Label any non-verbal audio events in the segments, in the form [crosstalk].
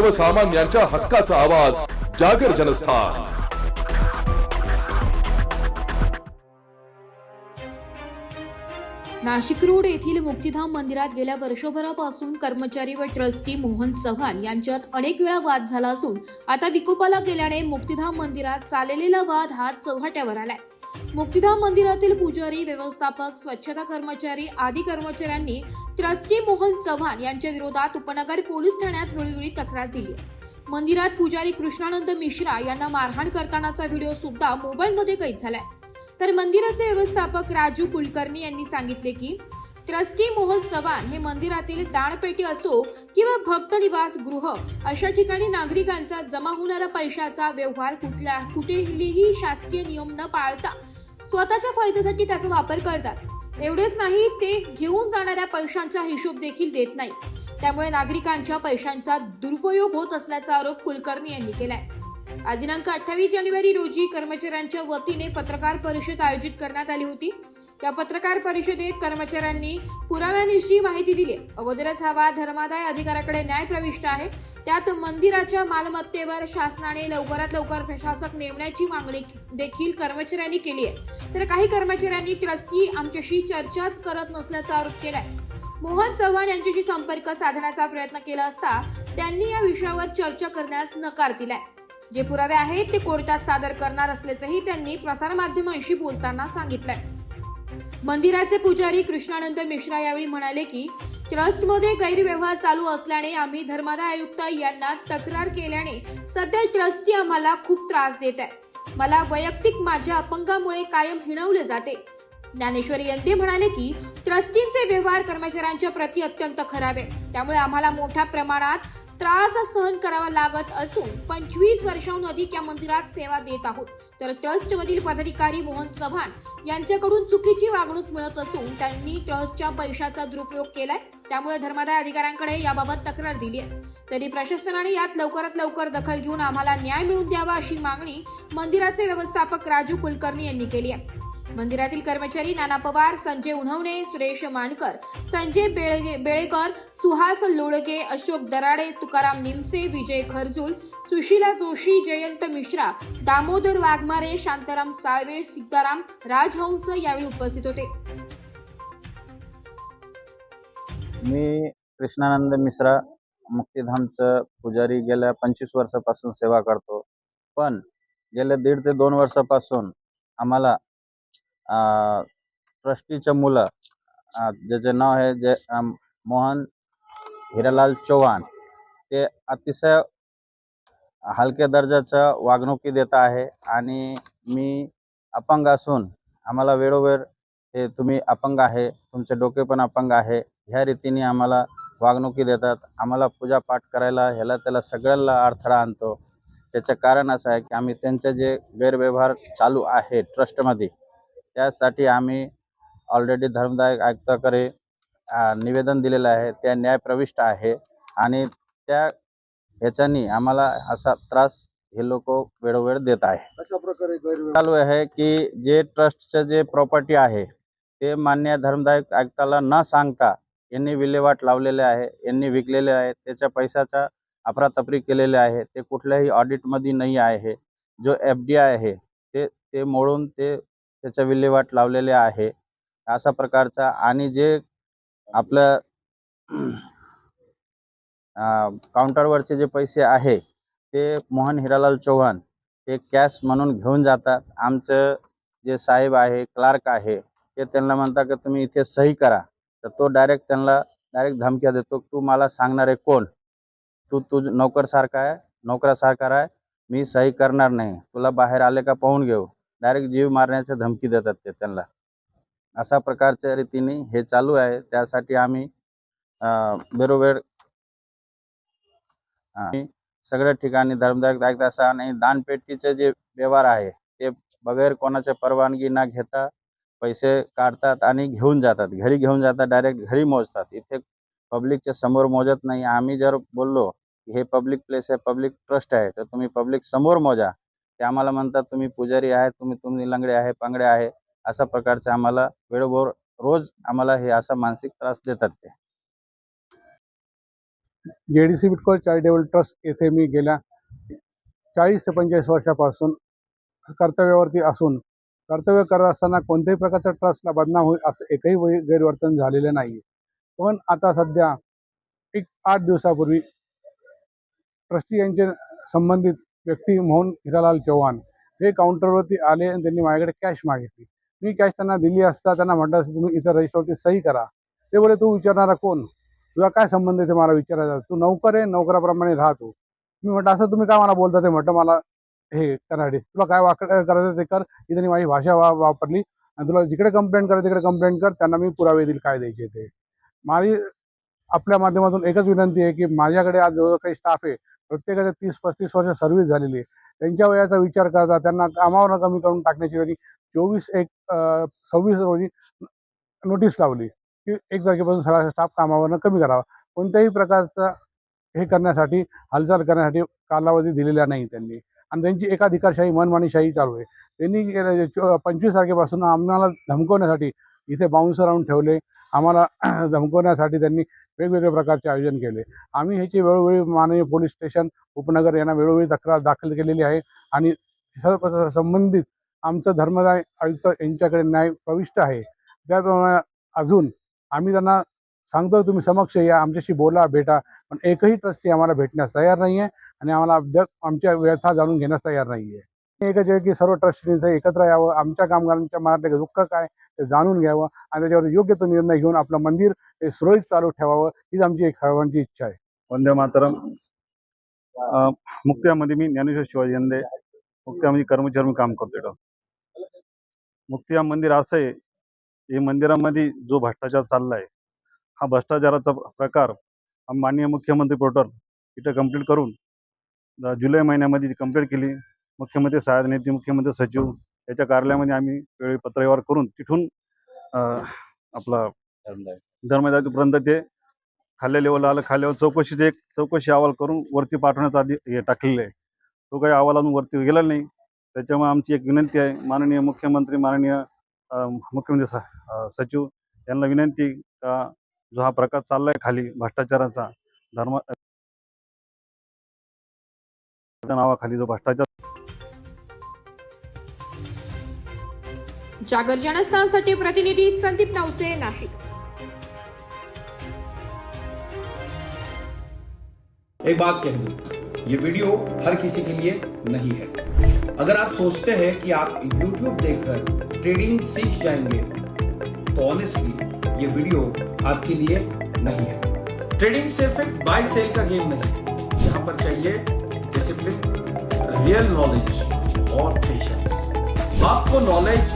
सर्वसामान्यांच्या हक्काचा आवाज जागर जनस्थान. नाशिक रोड येथील मुक्तिधाम मंदिरात गेल्या वर्षभरापासून कर्मचारी व ट्रस्टी मोहन चव्हाण यांच्यात अनेक वेळा वाद झाला असून आता विकोपाला गेल्याने मुक्तिधाम मंदिरात चाललेला वाद हा चव्हाट्यावर आलाय. मुक्तिधाम मंदिरातील पुजारी व्यवस्थापक स्वच्छता कर्मचारी आदी कर्मचाऱ्यांनी ट्रस्टी मोहन चव्हाण यांच्या विरोधात उपनगर पोलीस ठाण्यात वेळोवेळी तक्रार दिली मंदिरात पुजारी कृष्णानंद मिश्रा यांना मारहाण करतानाचा व्हिडिओ सुद्धा मोबाईलमध्ये कैद झालाय. तर मंदिराचे व्यवस्थापक राजू कुलकर्णी यांनी सांगितले की ट्रस्टी मोहन चव्हाण हे मंदिरातील दानपेटी असो किंवा भक्त निवास गृह अशा ठिकाणी नागरिकांचा जमा होणारा पैशाचा व्यवहार कुठल्या कुठेही शासकीय नियम न पाळता स्वतःच्या फायद्यासाठी त्याचा वापर करतात. एवढेच नाही ते घेऊन जाणाऱ्या पैशांचा हिशोब देखील देत नाही. त्यामुळे नागरिकांच्या पैशांचा दुरुपयोग होत असल्याचा आरोप कुलकर्णी यांनी केलाय. आज दिनांक अठ्ठावीस जानेवारी रोजी कर्मचाऱ्यांच्या वतीने पत्रकार परिषद आयोजित करण्यात आली होती. या पत्रकार परिषदेत कर्मचाऱ्यांनी पुराव्यांविषयी माहिती दिली अगोदरच हा वाद धर्मादाय अधिकाऱ्याकडे न्याय प्रविष्ट आहे. त्यात मंदिराच्या मालमत्तेवर शासनाने लवकरात लवकर प्रशासक नेमण्याची मागणी देखील कर्मचाऱ्यांनी केली आहे. तर काही कर्मचाऱ्यांनी ट्रस्टी आमच्याशी चर्चाच करत नसल्याचा आरोप केलाय. मोहन चव्हाण यांच्याशी संपर्क साधण्याचा प्रयत्न केला असता त्यांनी या विषयावर चर्चा करण्यास नकार दिलाय. जे पुरावे आहेत ते कोर्टात सादर करणार असल्याचंही त्यांनी प्रसारमाध्यमांशी बोलताना सांगितलंय. मंदिराचे पुजारी कृष्णानंद मिश्रा यावेळी म्हणाले की ट्रस्टमध्ये गैरव्यवहार चालू असल्याने आम्ही धर्मादाय आयुक्त यांना तक्रार केल्याने सध्या ट्रस्टी आम्हाला खूप त्रास देत आहे. मला वैयक्तिक माझ्या अपंगामुळे कायम हिणवले जाते. ज्ञानेश्वरी यंदे म्हणाले की ट्रस्टींचे व्यवहार कर्मचाऱ्यांच्या प्रती अत्यंत खराब आहे. त्यामुळे आम्हाला मोठ्या प्रमाणात त्रास सहन करावा लागत असून पंचवीस वर्षांहून अधिक या मंदिरात सेवा देत आहोत. तर ट्रस्टमधील पदाधिकारी मोहन चव्हाण यांच्याकडून चुकीची वागणूक मिळत असून त्यांनी ट्रस्टच्या पैशाचा दुरुपयोग केलाय. त्यामुळे धर्मादाय अधिकाऱ्यांकडे याबाबत तक्रार दिली आहे. तरी प्रशासनाने यात लवकरात लवकर दखल घेऊन आम्हाला न्याय मिळवून द्यावा अशी मागणी मंदिराचे व्यवस्थापक राजू कुलकर्णी यांनी केली आहे. मंदिरातील कर्मचारी नाना पवार संजय उन्हवणे सुरेश मानकर संजय बेळगे बेळेकर सुहास लोळगे अशोक दराडे तुकाराम निमसे विजय खरजूल सुशीला जोशी जयंत मिश्रा दामोदर वाघमारे शांताराम साळवे सीताराम राजहंस यावेळी उपस्थित होते. मी कृष्णानंद मिश्रा मुक्तीधामचं पुजारी गेल्या पंचवीस वर्षापासून सेवा करतो. पण गेल्या दीड ते दोन वर्षापासून आम्हाला ट्रस्टीचं मुलं ज्याचं ज्याचे नाव आहे जे मोहन हिरालाल चव्हाण ते अतिशय हलक्या दर्जाचं वागणुकी देत आहे आणि मी अपंग असून आम्हाला वेळोवेळ हे तुम्ही अपंग आहे तुमचे डोके पण अपंग आहे ह्या रीतीने आम्हाला वागणुकी देतात. आम्हाला पूजापाठ करायला ह्याला त्याला सगळ्यांना अडथळा आणतो. त्याचं कारण असं आहे की आम्ही त्यांचे जे गैरव्यवहार चालू आहे ट्रस्टमध्ये त्यासाठी आम्ही ऑलरेडी धर्मदाय आयुक्ताकडे निवेदन दिलेलं आहे. त्या न्याय प्रविष्ट आहे. आणि त्या ह्याच्यानी आम्हाला असा त्रास हे लोक वेळोवेळ देत आहे. अशा प्रकारे गैरव्यवहार? चालू आहे की जे ट्रस्टचं जे प्रॉपर्टी आहे ते मान्य धर्मदायक आयुक्ताला न सांगता यांनी विल्हेवाट लावलेले आहे यांनी विकलेले आहे. त्याच्या पैशाचा अफरातफरी केलेले आहे. ते कुठल्याही ऑडिटमध्ये नाही आहे. जो एफ डी आय आहे ते ते मोडून ते त्याच्या विल्हेवाट लावलेले आहे. अशा प्रकारचा आणि जे आपलं काउंटरवरचे जे पैसे आहे ते मोहन हिरालाल चौहान ते कॅश म्हणून घेऊन जातात. आमचं जे साहेब आहे क्लार्क आहे ते त्यांना म्हणतात की तुम्ही इथे सही करा. तर तो डायरेक्ट त्यांना डायरेक्ट धमक्या देतो तू मला सांगणार आहे कोण? तू तू नोकरसारखा आहे नोकरासारखा आहे मी सही करणार नाही. तुला बाहेर आले का पाहून घेऊ. डायरेक्ट जीव मारण्याच्या धमकी देतात ते त्यांना. अशा प्रकारच्या रीतीने हे चालू आहे. त्यासाठी आम्ही बरोबर सगळ्या ठिकाणी धर्मदायक असा आणि दानपेटीचे जे व्यवहार आहे ते बगैर कोणाच्या परवानगी न घेता पैसे काढतात आणि घेऊन जातात. घरी घेऊन जातात डायरेक्ट घरी मोजतात. इथे पब्लिकच्या समोर मोजत नाही. आम्ही जर बोललो की हे पब्लिक प्लेस आहे पब्लिक ट्रस्ट आहे तर तुम्ही पब्लिक समोर मोजा. ते आम्हाला म्हणतात तुम्ही पुजारी आहे तुम्ही तुम्ही लंगडे आहे पांगडे आहे. अशा प्रकारचे आम्हाला वेळोवर रोज आम्हाला हे असा मानसिक त्रास देतात ते. J D C Bytco charitable trust येथे मी गेल्या चाळीस ते पंचेचाळीस वर्षापासून कर्तव्यावरती असून कर्तव्य करत असताना कोणत्याही प्रकारच्या ट्रस्टला बदनाम होईल असं एकही गैरवर्तन झालेलं नाही पण आता सध्या एक आठ दिवसापूर्वी ट्रस्टी यांचे संबंधित व्यक्ती मोहन हिरालाल चव्हाण हे काउंटरवरती आले आणि त्यांनी माझ्याकडे कॅश मागितली. मी कॅश त्यांना दिली असता त्यांना म्हटलं असतं तुम्ही इथं रजिस्टरवरती सही करा. ते बोले तू विचारणारा कोण? तुझा काय संबंध आहे ते मला विचारायचा तू नौकर आहे नौकराप्रमाणे राहतो मी म्हटलं असं तुम्ही काय मला बोलता? ते म्हटलं मला हे कराडे तुला काय वाक करायचं ते कर. ही त्यांनी माझी भाषा वा वापरली आणि तुला जिकडे कंप्लेंट कर तिकडे कंप्लेंट कर. त्यांना मी पुरावे देईल काय द्यायचे ते. माझी आपल्या माध्यमातून एकच विनंती आहे की माझ्याकडे आज जो काही स्टाफ आहे प्रत्येकाच्या तीस पस्तीस वर्ष सर्व्हिस झालेली आहे. त्यांच्या वयाचा विचार करता त्यांना कामावर कमी करून टाकण्याची त्यांनी चोवीस एक सव्वीस रोजी नोटीस लावली की एक तारखेपासून सगळा स्टाफ कामावरनं कमी करावा. कोणत्याही प्रकारचा हे करण्यासाठी हालचाल करण्यासाठी कालावधी दिलेला नाही त्यांनी. आणि त्यांची एकाधिकारशाही मनमानीशाही चालू आहे. त्यांनी चो- पंचवीस तारखेपासून आम्हाला धमकवण्यासाठी इथे बाउन्सर आणून ठेवले. आम्हाला [clears throat] धमकवण्यासाठी त्यांनी वेगवेगळ्या प्रकारचे आयोजन केले. आम्ही ह्याची वेळोवेळी माननीय पोलीस स्टेशन उपनगर यांना वेळोवेळी तक्रार दाखल केलेली आहे आणि संबंधित आमचं धर्मदाय आयुक्त यांच्याकडे न्याय प्रविष्ट आहे. त्याप्रमाणे अजून आम्ही त्यांना सांगतो तुम्ही समक्ष या आमच्याशी बोला भेटा. पण एकही ट्रस्टी आम्हाला भेटण्यास तयार नाही आहे आणि आम्हाला अद्याप आमच्या व्यथा जाणून घेण्यास तयार नाही आहे एकच आहे की सर्व ट्रस्टींनी एकत्र यावं आमच्या कामगारांच्या मनातले दुःख काय ते जाणून घ्यावं आणि त्याच्यावर योग्य तो निर्णय घेऊन आपलं मंदिर हे सुरळीत चालू ठेवावं हीच आमची एक सर्वांची इच्छा आहे. वंदे मातरम. मुक्त्यामध्ये मी ज्ञानेश्वर शिवाजी यंदे मुक्त्यामध्ये कर्मचारी म्हणून काम करतो इथं मुक्तिया मंदिर असं आहे हे मंदिरामध्ये जो भ्रष्टाचार चाललाय हा भ्रष्टाचाराचा प्रकार माननीय मुख्यमंत्री पोर्टल इथं कंप्लीट करून जुलै महिन्यामध्ये कंप्लीट केली मुख्यमंत्री सहाय्यता नेते मुख्यमंत्री सचिव याच्या कार्यालयामध्ये आम्ही वेळी पत्रव्यवहार करून तिथून अं, आपला धर्मदातीपर्यंत ते खाल्ल्या लेवलला आलं खाल्ल्यावर चौकशीचे एक चौकशी अहवाल करून वरती पाठवण्याचा आधी हे टाकलेलं आहे. तो काही अहवाल अजून वरती गेला नाही. त्याच्यामुळे आमची एक विनंती आहे माननीय मुख्यमंत्री माननीय मुख्यमंत्री सचिव यांना विनंती का जो हा प्रकार चाललाय खाली भ्रष्टाचाराचा धर्म नावाखाली जो भ्रष्टाचार जागर जनस्थानसाठी प्रतिनिधी संदीप नावसे, नाशिक. एक बात कह दूँ, ये वीडियो हर किसी के लिए नहीं है। अगर आप सोचते हैं कि आप YouTube देखकर ट्रेडिंग सीख जाएँगे तो ऑनेस्टली ये वीडियो आपके लिए नहीं है। ट्रेडिंग सिर्फ़ एक बाय सेल का गेम नहीं है। यहाँ पर चाहिए डिसिप्लिन रियल नॉलेज और पेशेंस आपको नॉलेज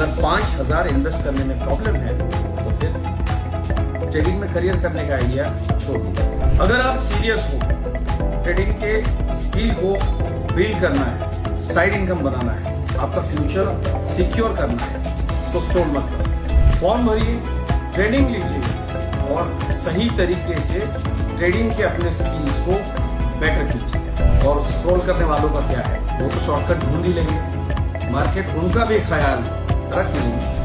अगर पाँच हज़ार इन्वेस्ट करने में प्रॉब्लम है तो फिर ट्रेडिंग में करियर करने का आइडिया छोड़ दीजिए। अगर आप सीरियस हो ट्रेडिंग के स्किल को बिल्ड करना है साइड इनकम बनाना है, आपका फ्यूचर सिक्योर करना है तो स्टोर मत करो। फॉर्म भरिए ट्रेनिंग लीजिए और सही तरीके से ट्रेडिंग के अपने स्किल्स को बेटर कीजिए। और स्क्रॉल करने वालों का क्या है? वो तो शॉर्टकट ढूंढ ही लेंगे। मार्केट उनका भी ख्याल रख Cracking.